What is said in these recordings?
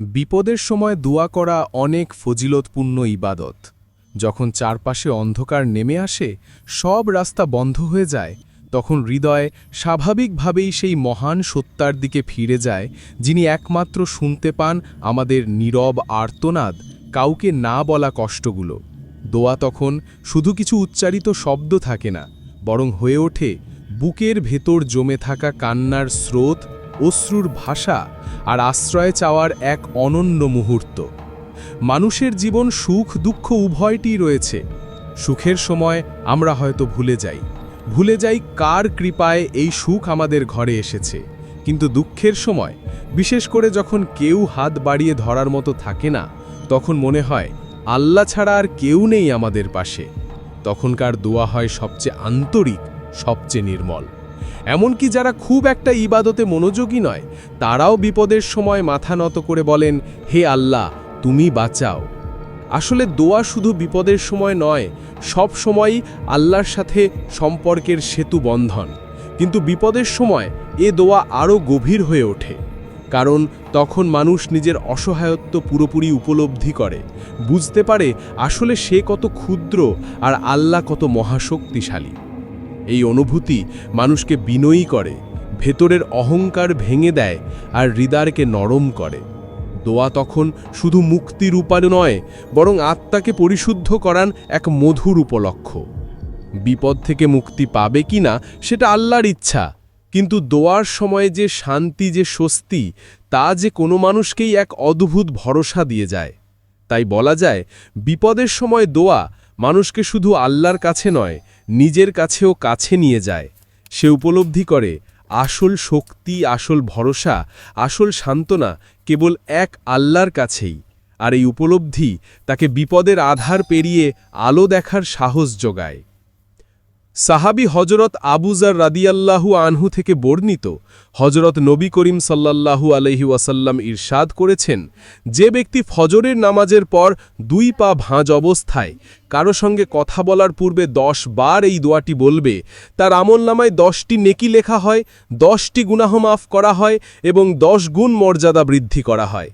বিপদের সময় দোয়া করা অনেক ফজিলতপূর্ণ ইবাদত। যখন চারপাশে অন্ধকার নেমে আসে, সব রাস্তা বন্ধ হয়ে যায়, তখন হৃদয় স্বাভাবিকভাবেই সেই মহান সত্তার দিকে ফিরে যায়, যিনি একমাত্র শুনতে পান আমাদের নীরব আর্তনাদ, কাউকে না বলা কষ্টগুলো। দোয়া তখন শুধু কিছু উচ্চারিত শব্দ থাকে না, বরং হয়ে ওঠে, বুকের ভেতর জমে থাকা কান্নার স্রোত অশ্রুর ভাষা আর আশ্রয় চাওয়ার এক অনন্য মুহূর্ত। মানুষের জীবন সুখ, দুঃখ উভয়টি রয়েছে। সুখের সময় আমরা হয়তো ভুলে যাই। ভুলে যাই কার কৃপায় এই সুখ আমাদের ঘরে এসেছে। কিন্তু দুঃখের সময়, বিশেষ করে যখন কেউ হাত বাড়িয়ে ধরার মতো থাকে না, তখন মনে হয় আল্লাহ ছাড়া আর কেউ নেই আমাদের পাশে। তখনকার দোয়া হয় সবচেয়ে আন্তরিক, সবচেয়ে নির্মল। এমনকি যারা খুব একটা ইবাদতে মনোযোগী নয়, তারাও বিপদের সময় মাথা নত করে বলেন, হে আল্লাহ, তুমি বাঁচাও। আসলে দোয়া শুধু বিপদের সময় নয়, সব সময়ই আল্লাহর সাথে সম্পর্কের সেতু বন্ধন। কিন্তু বিপদের সময় এ দোয়া আরও গভীর হয়ে ওঠে। কারণ তখন মানুষ নিজের অসহায়ত্ব পুরোপুরি উপলব্ধি করে। বুঝতে পারে আসলে সে কত ক্ষুদ্র আর আল্লাহ কত মহাশক্তিশালী। এই অনুভূতি মানুষকে বিনয়ী করে, ভেতরের অহংকার ভেঙে দেয় আর হৃদয়কে নরম করে। দোয়া তখন শুধু মুক্তির উপায় নয়, বরং আত্মাকে পরিশুদ্ধ করান এক মধুর উপলক্ষ। বিপদ থেকে মুক্তি পাবে কিনা সেটা আল্লাহর ইচ্ছা। কিন্তু দোয়ার সময়ে যে শান্তি, যে স্বস্তি, তা যে কোনো মানুষকেই এক অদ্ভুত ভরসা দিয়ে যায়। তাই বলা যায়, বিপদের সময় দোয়া মানুষকে শুধু আল্লাহর কাছে নয় নিজের কাছেও কাছে নিয়ে যায়। সে উপলব্ধি করে, আসল শক্তি, আসল ভরসা, আসল সান্ত্বনা কেবল এক আল্লাহর কাছেই। আর এই উপলব্ধি তাকে বিপদের আধার পেরিয়ে আলো দেখার সাহস যোগায়। সাহাবি হজরত আবুজার রাদিয়াল্লাহু আনহু থেকে বর্ণিত হজরত নবী করিম সাল্লাল্লাহু আলহি ওয়াসাল্লাম ইরশাদ করেছেন, যে ব্যক্তি ফজরের নামাজের পর দুই পা ভাঁজ অবস্থায়, কারও সঙ্গে কথা বলার পূর্বে দশ বার এই দোয়াটি বলবে, তার আমল নামায় দশটি নেকি লেখা হয়, দশটি গুনাহ মাফ করা হয় এবং দশ গুণ মর্যাদা বৃদ্ধি করা হয়।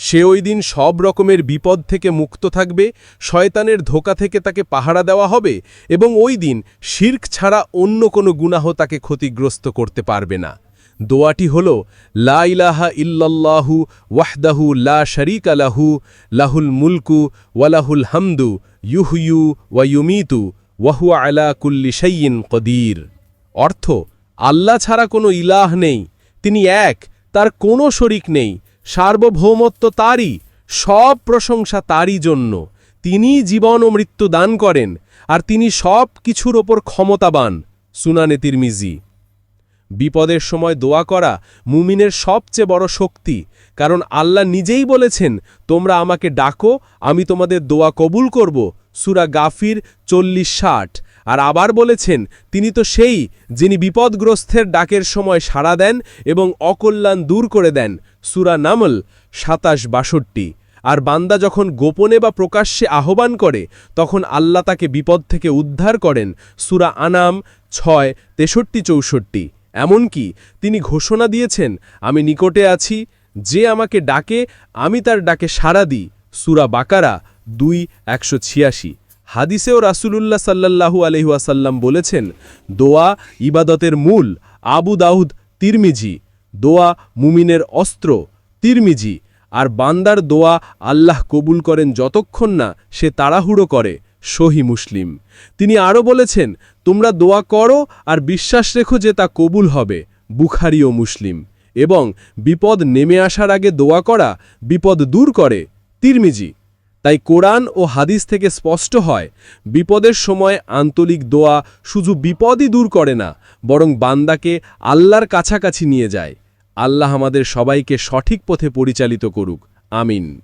সে ওই দিন সব রকমের বিপদ থেকে মুক্ত থাকবে, শয়তানের ধোকা থেকে তাকে পাহারা দেওয়া হবে এবং ওই দিন শির্ক ছাড়া অন্য কোনো গুনাহ তাকে ক্ষতিগ্রস্ত করতে পারবে না। দোয়াটি হল, লা ইলাহা ওয়াহদাহু লা শরিক আলাহু লাহুল মুলকু ওয়ালাহুল হামদু ইউহইউ ওয়ায়ুমিতু ওয়াহু আলা কুল্লি শাইয়িন কদির। অর্থ, আল্লাহ ছাড়া কোনো ইলাহ নেই, তিনি এক, তার কোনো শরিক নেই সার্বভৌমত্ব তারই, সব প্রশংসা তারই জন্য। তিনি জীবন ও মৃত্যু দান করেন, আর তিনি সব কিছুর ওপর ক্ষমতাবান, সুনানে তিরমিজি। বিপদের সময় দোয়া করা মুমিনের সবচেয়ে বড় শক্তি, কারণ আল্লাহ নিজেই বলেছেন, তোমরা আমাকে ডাকো, আমি তোমাদের দোয়া কবুল করব। সুরা গাফির চল্লিশ ষাট। আর আবার বলেছেন, তিনি তো সেই যিনি বিপদগ্রস্তের ডাকের সময় সাড়া দেন এবং অকল্যাণ দূর করে দেন। সুরা নামল সাতাশ বাষট্টি। আর বান্দা যখন গোপনে বা প্রকাশ্যে আহ্বান করে, তখন আল্লাহ তাকে বিপদ থেকে উদ্ধার করেন। সুরা আনাম ছয়, তেষট্টি, চৌষট্টি। এমনকি তিনি ঘোষণা দিয়েছেন, আমি নিকটে আছি, যে আমাকে ডাকে, আমি তার ডাকে সাড়া দিই। সুরা বাকারা দুই, একশো ছিয়াশি। হাদিসেও রাসুলুল্লাহ সাল্লাল্লাহু আলহিহাসাল্লাম বলেছেন, দোয়া ইবাদতের মূল আবু দাউদ তিরমিজি, দোয়া মুমিনের অস্ত্র তিরমিজি, আর বান্দার দোয়া আল্লাহ কবুল করেন যতক্ষণ না সে তাড়াহুড়ো করে, সহি মুসলিম। তিনি আরও বলেছেন, তোমরা দোয়া করো আর বিশ্বাস রেখো যে তা কবুল হবে, বুখারি ও মুসলিম। এবং বিপদ নেমে আসার আগে দোয়া করা, বিপদ দূর করে, তিরমিজি। তাই কোরআন ও হাদিস থেকে স্পষ্ট হয়, বিপদের সময় আন্তরিক দোয়া শুধু বিপদই দূর করে না, বরং বান্দাকে আল্লাহর কাছাকাছি নিয়ে যায়। আল্লাহ আমাদের সবাইকে সঠিক পথে পরিচালিত করুক। আমিন।